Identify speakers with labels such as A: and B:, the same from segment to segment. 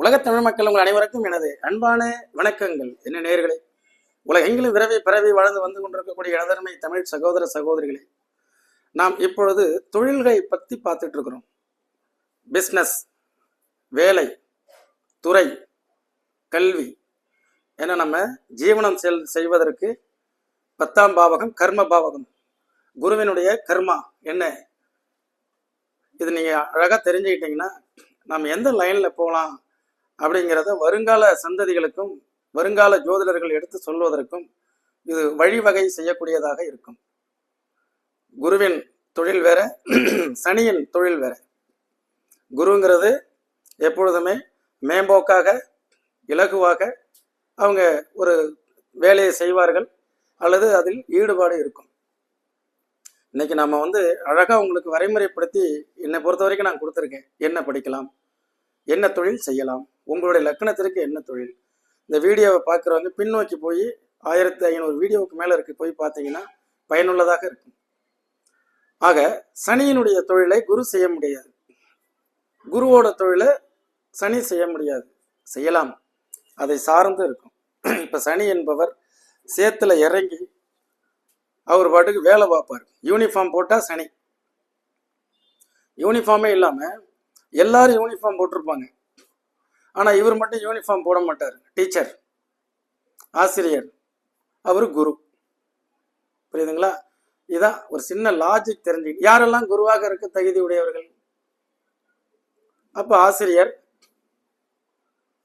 A: உலகத் தமிழ் மக்கள் உங்கள் அனைவருக்கும் எனது அன்பான வணக்கங்கள். என்ன நேர்களே உலகெங்கிலும் விரவி பிறவி வாழ்ந்து வந்து கொண்டிருக்கக்கூடிய இளதர்மை தமிழ் சகோதர சகோதரிகளே நாம் இப்பொழுது தொழில்களை பற்றி பார்த்துட்டு இருக்கிறோம். பிஸ்னஸ் வேலை துறை கல்வி என நம்ம ஜீவனம் செல் செய்வதற்கு பத்தாம் பாவகம் கர்ம பாவகம். குருவினுடைய கர்மா என்ன? இது நீங்கள் அழகாக தெரிஞ்சுக்கிட்டீங்கன்னா நாம் எந்த லைனில் போகலாம்? அப்படிங்கிறத வருங்கால சந்ததிகளுக்கும் வருங்கால ஜோதிடர்கள் எடுத்து சொல்வதற்கும் இது வழிவகை செய்யக்கூடியதாக இருக்கும். குருவின் தொழில் வேற சனியின் தொழில் வேற. குருங்கிறது எப்பொழுதுமே மேம்போக்காக இலகுவாக அவங்க ஒரு வேலையை செய்வார்கள் அல்லது அதில் ஈடுபாடு இருக்கும். இன்னைக்கு நம்ம வந்து அழகாக உங்களுக்கு வரைமுறைப்படுத்தி என்னை பொறுத்த வரைக்கும் நான் கொடுத்துருக்கேன். என்ன படிக்கலாம் என்ன தொழில் செய்யலாம் உங்களுடைய லக்கணத்திற்கு என்ன தொழில்? இந்த வீடியோவை பார்க்குறவங்க பின்னோக்கி போய் ஆயிரத்தி ஐநூறு வீடியோவுக்கு மேலே இருக்கு போய் பார்த்தீங்கன்னா பயனுள்ளதாக இருக்கும். ஆக சனியினுடைய தொழிலை குரு செய்ய முடியாது. குருவோட தொழிலை சனி செய்ய முடியாது. செய்யலாம். அதை சார்ந்து இருக்கும். இப்போ சனி என்பவர் சேத்துல இறங்கி அவர் பாட்டுக்கு வேலை பார்ப்பார். யூனிஃபார்ம் போட்டால் சனி. யூனிஃபார்மே இல்லாமல் எல்லாரும் யூனிஃபார்ம் போட்டிருப்பாங்க. ஆனால் இவர் மட்டும் யூனிஃபார்ம் போட மாட்டார். டீச்சர் ஆசிரியர் அவர் குரு. புரியுதுங்களா? இதான் ஒரு சின்ன லாஜிக் தெரிஞ்சு. யாரெல்லாம் குருவாக இருக்க தகுதி உடையவர்கள்? அப்போ ஆசிரியர்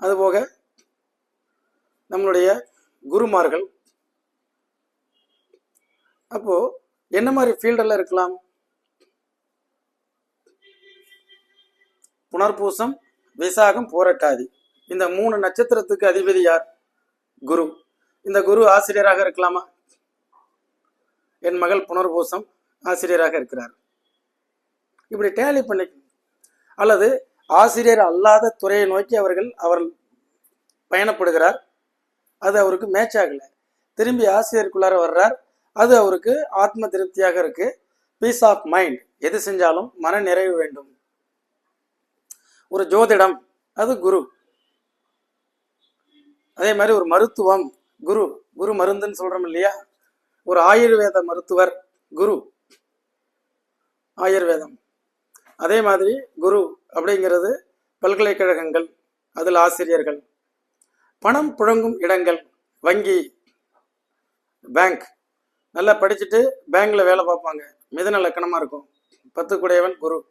A: அதுபோக நம்மளுடைய குருமார்கள். அப்போ என்ன மாதிரி ஃபீல்டெல்லாம் இருக்கலாம்? புனர்பூசம் விசாகம் போரட்டாதி. இந்த மூணு நட்சத்திரத்துக்கு அதிபதி யார்? குரு. இந்த குரு ஆசிரியராக இருக்கலாமா? என் மகள் புனர்பூசம் ஆசிரியராக இருக்கிறார். இப்படி டேலி பண்ணி அல்லது ஆசிரியர் அல்லாத துறையை நோக்கி அவர்கள் அவர் பயணப்படுகிறார். அது அவருக்கு மேட்ச் ஆகலை திரும்பி ஆசிரியருக்குள்ளார வர்றார். அது அவருக்கு ஆத்ம திருப்தியாக இருக்கு. பீஸ் ஆஃப் மைண்ட் எது செஞ்சாலும் மன நிறைவு வேண்டும். ஒரு ஜோதிடம் அது குரு. அதே மாதிரி ஒரு மருத்துவம் குரு. குரு மருந்துன்னு சொல்றோம் இல்லையா? ஒரு ஆயுர்வேத மருத்துவர் குரு. ஆயுர்வேதம். அதே மாதிரி குரு அப்படிங்கிறது பல்கலைக்கழகங்கள் அதில் ஆசிரியர்கள். பணம் புழங்கும் இடங்கள் வங்கி பேங்க். நல்லா படிச்சுட்டு பேங்க்ல வேலை பார்ப்பாங்க. மிதன லக்கணமா இருக்கும். பத்து குடையவன் குரு.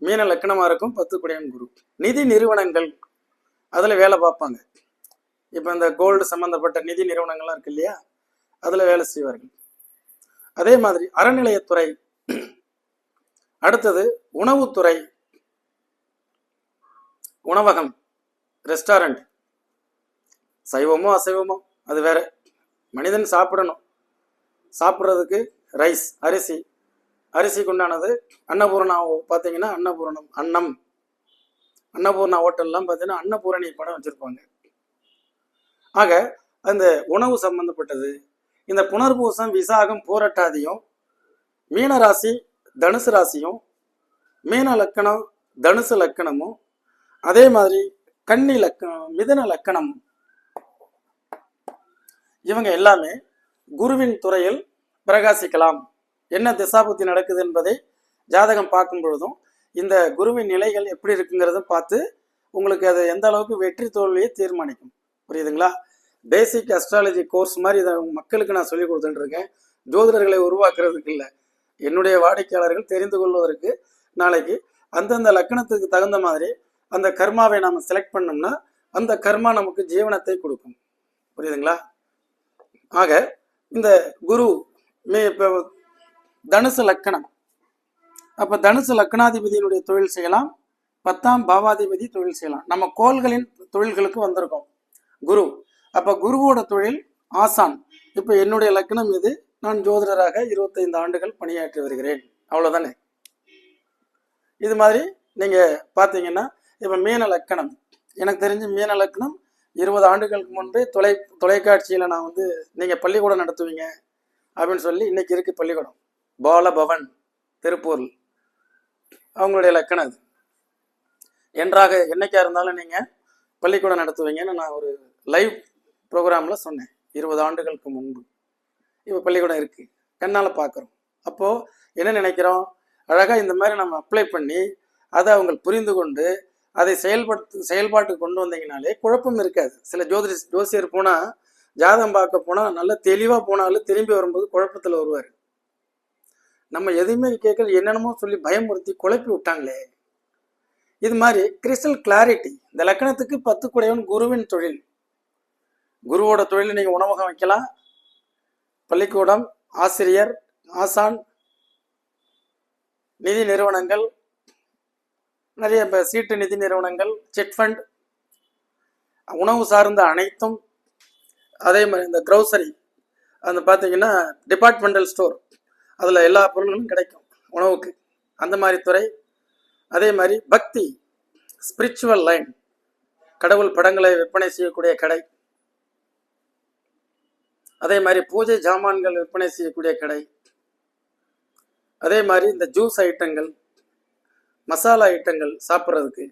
A: மீன லக்கணமாக இருக்கும் பத்து குடையன் குரு. நிதி நிறுவனங்கள் அதில் வேலை பார்ப்பாங்க. இப்போ இந்த கோல்டு சம்பந்தப்பட்ட நிதி நிறுவனங்கள்லாம் இருக்கு இல்லையா? அதில் வேலை செய்வார்கள். அதே மாதிரி அறநிலையத்துறை. அடுத்தது உணவுத்துறை. உணவகம் ரெஸ்டாரண்ட். சைவமோ அசைவமோ அது வேற. மனிதன் சாப்பிடணும். சாப்பிட்றதுக்கு ரைஸ் அரிசி அரிசிக்கு உண்டானது அன்னபூர்ணா பார்த்தீங்கன்னா அன்னபூரணம் அன்னம். அன்னபூர்ணா ஹோட்டல்லாம் பார்த்தீங்கன்னா அன்னபூரணி படம் வச்சுருப்பாங்க. ஆக அந்த உணவு சம்பந்தப்பட்டது இந்த புனர்பூசம் விசாகம் போராட்டாதியும் மீன ராசி தனுசு ராசியும் மீன லக்கணம் தனுசு லக்கணமும் அதே மாதிரி கன்னி லக்கணம் மிதன லக்கணம். இவங்க எல்லாமே குருவின் துறையில் பிரகாசிக்கலாம். என்ன திசாபுத்தி நடக்குது என்பதை ஜாதகம் பார்க்கும் பொழுதும் இந்த குருவின் நிலைகள் எப்படி இருக்குங்கிறதும் பார்த்து உங்களுக்கு அது எந்த அளவுக்கு வெற்றி தோல்வியை தீர்மானிக்கும். புரியுதுங்களா? பேசிக் அஸ்ட்ராலஜி கோர்ஸ் மாதிரி இதை மக்களுக்கு நான் சொல்லி கொடுத்துட்டு இருக்கேன். ஜோதிடர்களை உருவாக்குறதுக்கு இல்லை. என்னுடைய வாடிக்கையாளர்கள் தெரிந்து கொள்வதற்கு நாளைக்கு அந்தந்த லக்கணத்துக்கு தகுந்த மாதிரி அந்த கர்மாவை நாம் செலக்ட் பண்ணோம்னா அந்த கர்மா நமக்கு ஜீவனத்தை கொடுக்கும். புரியுதுங்களா? ஆக இந்த குரு மே இப்போ தனுசு லக்கணம். அப்போ தனுசு லக்கணாதிபதியினுடைய தொழில் செய்யலாம். பத்தாம் பாவாதிபதி தொழில் செய்யலாம். நம்ம கோள்களின் தொழில்களுக்கு வந்திருக்கோம். குரு. அப்போ குருவோட தொழில் ஆசான். இப்போ என்னுடைய லக்கணம் இது. நான் ஜோதிடராக இருபத்தைந்து ஆண்டுகள் பணியாற்றி வருகிறேன். அவ்வளோதானே இது மாதிரி நீங்கள் பார்த்தீங்கன்னா இப்போ மீன லக்கணம். எனக்கு தெரிஞ்சு மீன லக்கணம் இருபது ஆண்டுகளுக்கு முன்பே தொலை தொலைக்காட்சியில் நான் வந்து நீங்கள் பள்ளிக்கூடம் நடத்துவீங்க அப்படின்னு சொல்லி இன்னைக்கு இருக்கு பள்ளிக்கூடம். பாலபவன் திருப்பூர். அவங்களுடைய லக்கணம் அது. என்றாக என்னைக்கா இருந்தாலும் நீங்கள் பள்ளிக்கூடம் நடத்துவீங்கன்னு நான் ஒரு லைவ் ப்ரோக்ராமில் சொன்னேன். இருபது ஆண்டுகளுக்கு முன்பு. இப்போ பள்ளிக்கூடம் இருக்குது கண்ணால் பார்க்குறோம் அப்போது என்ன நினைக்கிறோம்? அழகாக இந்த மாதிரி நம்ம அப்ளை பண்ணி அதை அவங்க புரிந்து கொண்டு அதை செயல்படுத்து செயல்பாட்டுக்கு கொண்டு வந்தீங்கனாலே குழப்பம் இருக்காது. சில ஜோதிஷ் ஜோசியர் போனால் ஜாதகம் பார்க்க போனால் நல்லா தெளிவாக போனாலும் திரும்பி வரும்போது குழப்பத்தில் வருவார். நம்ம எதுவுமே கேட்கல என்னென்னமோ சொல்லி பயமுறுத்தி குழப்பி விட்டாங்களே. இது மாதிரி கிறிஸ்டல் கிளாரிட்டி இந்த லக்கணத்துக்கு பத்து குடையவன் குருவின் தொழில். குருவோட தொழில் நீங்கள் உணவகம் வைக்கலாம். பள்ளிக்கூடம் ஆசிரியர் ஆசான் நிதி நிறுவனங்கள் நிறைய இப்போ சீட்டு நிதி நிறுவனங்கள் செட் ஃபண்ட் உணவு சார்ந்த அனைத்தும் அதே மாதிரி இந்த க்ரௌசரி அந்த பார்த்தீங்கன்னா டிபார்ட்மெண்டல் ஸ்டோர் அதில் எல்லா பொருள்களும் கிடைக்கும். உணவுக்கு. அந்த மாதிரி துறை. அதே மாதிரி பக்தி. ஸ்பிரிச்சுவல் லைன் கடவுள் படங்களை விற்பனை செய்யக்கூடிய கடை. அதே மாதிரி பூஜை ஜாமான்கள் விற்பனை செய்யக்கூடிய கடை. அதே மாதிரி இந்த ஜூஸ் ஐட்டங்கள் மசாலா ஐட்டங்கள் சாப்பிட்றதுக்கு.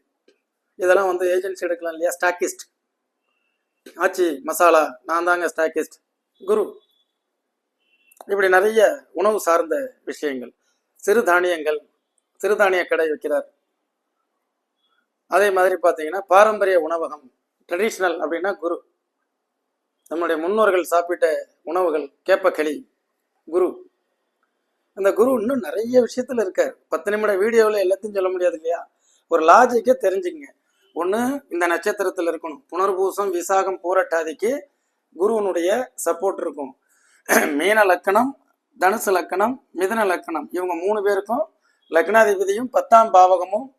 A: இதெல்லாம் வந்து ஏஜென்சி எடுக்கலாம் இல்லையா? ஸ்டாக்கிஸ்ட் ஆச்சி மசாலா நான் தாங்க ஸ்டாக்கிஸ்ட் குரு. இப்படி நிறைய உணவு சார்ந்த விஷயங்கள். சிறுதானியங்கள் சிறுதானிய கடை வைக்கிறார். அதே மாதிரி பார்த்தீங்கன்னா பாரம்பரிய உணவகம் ட்ரெடிஷ்னல் அப்படின்னா குரு. நம்முடைய முன்னோர்கள் சாப்பிட்ட உணவுகள் கேப்பக்களி குரு. அந்த குரு இன்னும் நிறைய விஷயத்துல இருக்கார். பத்து நிமிட வீடியோவில் எல்லாத்தையும் சொல்ல முடியாது இல்லையா? ஒரு லாஜிக்கே தெரிஞ்சுக்கங்க. ஒன்று இந்த நட்சத்திரத்தில் இருக்கணும். புனர்பூசம் விசாகம் பூரட்டாதிக்கு குருவனுடைய சப்போர்ட் இருக்கும். மீன லக்கணம் தனுசு லக்கணம் மிதன லக்கணம். இவங்க மூணு பேருக்கும் லக்னாதிபதியும் பத்தாம் பாவகமும்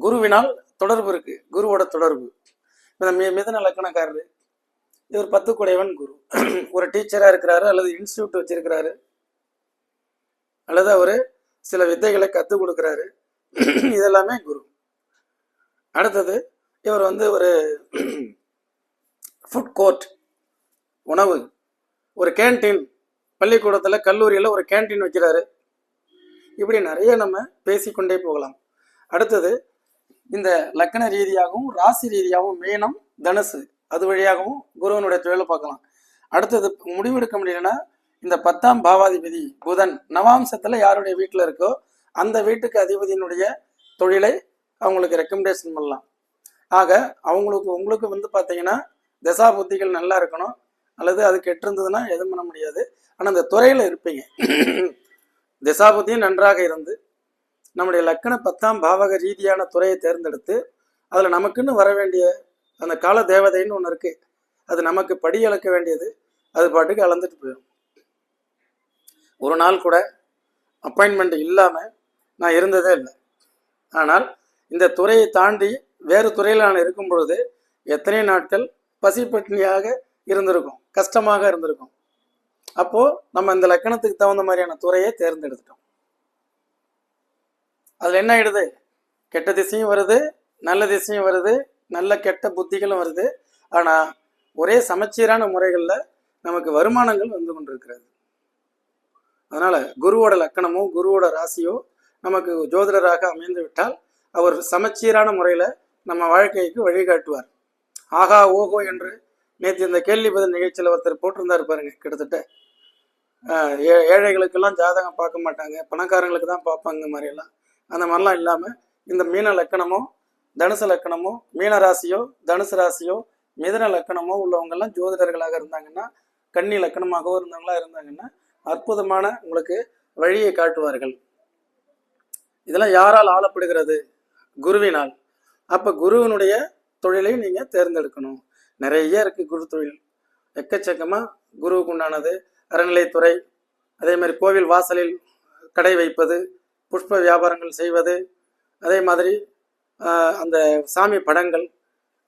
A: குருவினால் தொடர்பு இருக்கு. குருவோட தொடர்பு. இந்த மி லக்கணக்காரரு. இவர் பத்து குடைவன் குரு. ஒரு டீச்சராக இருக்கிறாரு அல்லது இன்ஸ்டியூட் வச்சிருக்கிறாரு அல்லது அவர் சில வித்தைகளை கற்றுக் கொடுக்குறாரு. இதெல்லாமே குரு. அடுத்தது இவர் வந்து ஒரு ஃபுட் கோர்ட் உணவு ஒரு கேன்டீன் பள்ளிக்கூடத்தில் கல்லூரியில் ஒரு கேன்டீன் வைக்கிறாரு இப்படி நிறைய நம்ம பேசிக்கொண்டே போகலாம். அடுத்தது இந்த லக்கண ரீதியாகவும் ராசி ரீதியாகவும் மீனம் தனுசு. அது வழியாகவும் குருவனுடைய தொழிலை பார்க்கலாம். அடுத்தது முடிவெடுக்க முடியலன்னா இந்த பத்தாம் பாவாதிபதி புதன் நவாம்சத்தில் யாருடைய வீட்டில் இருக்கோ அந்த வீட்டுக்கு அதிபதியினுடைய தொழிலை அவங்களுக்கு ரெக்கமெண்டேஷன் பண்ணலாம். ஆக அவங்களுக்கு உங்களுக்கு வந்து பார்த்தீங்கன்னா தசா புத்திகள் நல்லா இருக்கணும். அல்லது அது கெட்டிருந்ததுன்னா எதுவும் பண்ண முடியாது. ஆனால் அந்த துறையில் இருப்பீங்க. திசாபுத்தியும் நன்றாக இருந்து நம்முடைய லக்கண பத்தாம் பாவக ரீதியான துறையை தேர்ந்தெடுத்து அதில் நமக்குன்னு வர வேண்டிய அந்த கால தேவதைன்னு ஒன்று இருக்குது அது நமக்கு படி அளக்க வேண்டியது. அது பாட்டுக்கு அளந்துட்டு போயிடும் ஒரு நாள் கூட அப்பாயின்மெண்ட் இல்லாமல் நான் இருந்ததே இல்லை. ஆனால் இந்த துறையை தாண்டி வேறு துறையில் நான் இருக்கும் பொழுது எத்தனை நாட்கள் பசி பட்டினியாக இருந்திருக்கும். கஷ்டமாக இருந்திருக்கும். அப்போது நம்ம இந்த லக்கணத்துக்கு தகுந்த மாதிரியான துறையை தேர்ந்தெடுத்துட்டோம். அதில் என்ன ஆயிடுது? கெட்ட திசையும் வருது நல்ல திசையும் வருது நல்ல கெட்ட புத்திகளும் வருது. ஆனால் ஒரே சமச்சீரான முறைகளில் நமக்கு வருமானங்கள் வந்து கொண்டிருக்கிறது. அதனால் குருவோட லக்கணமோ குருவோட ராசியோ நமக்கு ஜோதிடராக அமைந்து விட்டால் அவர் சமச்சீரான முறையில் நம்ம வாழ்க்கைக்கு வழிகாட்டுவார். ஆகா ஓஹோ என்று நேற்று இந்த கேள்வி பதில் நிகழ்ச்சியில் ஒருத்தர் போட்டிருந்தார் பாருங்க கிட்டத்தட்ட. ஏ- ஏழைகளுக்கெல்லாம் ஜாதகம் பார்க்க மாட்டாங்க பணக்காரங்களுக்கு தான் பார்ப்பாங்க இந்த மாதிரியெல்லாம் அந்த மாதிரிலாம் இல்லாமல் இந்த மீன லக்கணமோ தனுசு லக்கணமோ மீன ராசியோ தனுசு ராசியோ மிதன லக்கணமோ உள்ளவங்கெல்லாம் ஜோதிடர்களாக இருந்தாங்கன்னா கன்னி லக்கணமாகவோ இருந்தவங்களா இருந்தாங்கன்னா அற்புதமான உங்களுக்கு வழியை காட்டுவார்கள். இதெல்லாம் யாரால் ஆளப்படுகிறது? குருவினால். அப்போ குருவினுடைய தொழிலை நீங்கள் தேர்ந்தெடுக்கணும். நிறைய இருக்குது குரு தொழில். எக்கச்சக்கமாக குருவுக்கு உண்டானது அறநிலைத்துறை அதே மாதிரி கோவில் வாசலில் கடை வைப்பது புஷ்ப வியாபாரங்கள் செய்வது அதே மாதிரி அந்த சாமி படங்கள்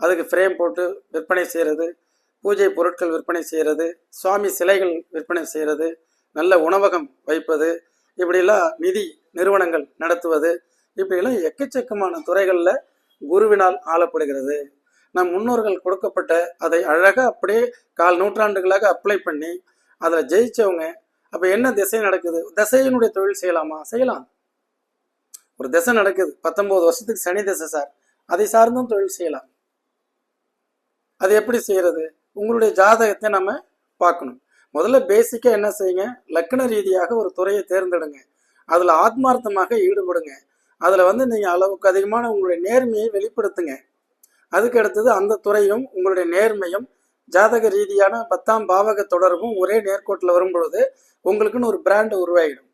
A: அதுக்கு ஃப்ரேம் போட்டு விற்பனை செய்கிறது பூஜை பொருட்கள் விற்பனை செய்கிறது சுவாமி சிலைகள் விற்பனை செய்கிறது நல்ல உணவகம் வைப்பது இப்படிலாம் நிதி நிறுவனங்கள் நடத்துவது இப்படிலாம் எக்கச்சக்கமான துறைகளில் குருவினால் ஆளப்படுகிறது. நம் முன்னோர்கள் கொடுக்கப்பட்ட அதை அழகாக அப்படியே கால் நூற்றாண்டுகளாக அப்ளை பண்ணி அதில் ஜெயிச்சவங்க அப்போ என்ன திசை நடக்குது? திசையினுடைய தொழில் செய்யலாமா? செய்யலாம். ஒரு திசை நடக்குது. பத்தொன்பது வருஷத்துக்கு சனி திசை சார். அதை சார்ந்தும் தொழில் செய்யலாம். அது எப்படி செய்யறது? உங்களுடைய ஜாதகத்தை நம்ம பார்க்கணும். முதல்ல பேசிக்காக என்ன செய்யுங்க? லக்கண ரீதியாக ஒரு துறையை தேர்ந்தெடுங்க. அதில் ஆத்மார்த்தமாக ஈடுபடுங்க. அதில் வந்து நீங்கள் அளவுக்கு அதிகமான உங்களுடைய நேர்மையை வெளிப்படுத்துங்க. அதுக்கு அடுத்தது அந்த துறையும் உங்களுடைய நேர்மையும் ஜாதக ரீதியான பத்தாம் பாவக தொடர்பும் ஒரே நேர்கோட்டில் வரும்பொழுது உங்களுக்குன்னு ஒரு பிராண்ட் உருவாகிடும்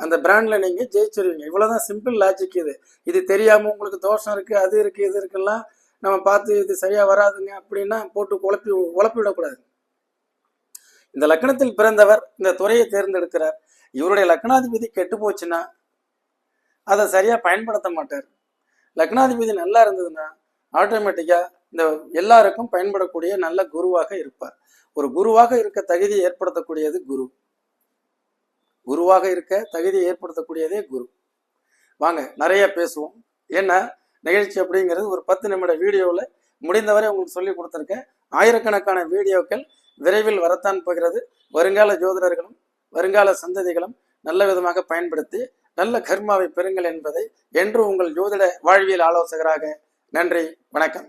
A: அந்த பிராண்டில் நீங்கள் ஜெயிச்சிருவீங்க. இவ்வளோதான் சிம்பிள் லாஜிக் இது. இது தெரியாமல் உங்களுக்கு தோஷம் இருக்குது அது இருக்குது இது இருக்குல்லாம் நம்ம பார்த்து இது சரியாக வராதுங்க அப்படின்னா போட்டு குழப்பி குழப்பி விடக்கூடாது. இந்த லக்னத்தில் பிறந்தவர் இந்த துறையை தேர்ந்தெடுக்கிறார். இவருடைய லக்னாதிபதி கெட்டு போச்சுன்னா அதை சரியாக பயன்படுத்த மாட்டார். லக்னாதிபதி நல்லா இருந்ததுன்னா ஆட்டோமேட்டிக்கா இந்த எல்லாருக்கும் பயன்படக்கூடிய நல்ல குருவாக இருப்பார். ஒரு குருவாக இருக்க தகுதியை ஏற்படுத்தக்கூடியது குரு. குருவாக இருக்க தகுதியை ஏற்படுத்தக்கூடியதே குரு. வாங்க நிறைய பேசுவோம். ஏன்னா நிகழ்ச்சி அப்படிங்கிறது ஒரு பத்து நிமிட வீடியோவில் முடிந்தவரை உங்களுக்கு சொல்லி கொடுத்துருக்கேன். ஆயிரக்கணக்கான வீடியோக்கள் விரைவில் வரத்தான் போகிறது. வருங்கால ஜோதிடர்களும் வருங்கால சந்ததிகளும் நல்ல விதமாக பயன்படுத்தி நல்ல கர்மாவை பெறுங்கள் என்பதை என்று உங்கள் ஜோதிட வாழ்வியல் ஆலோசகராக நன்றி வணக்கம்.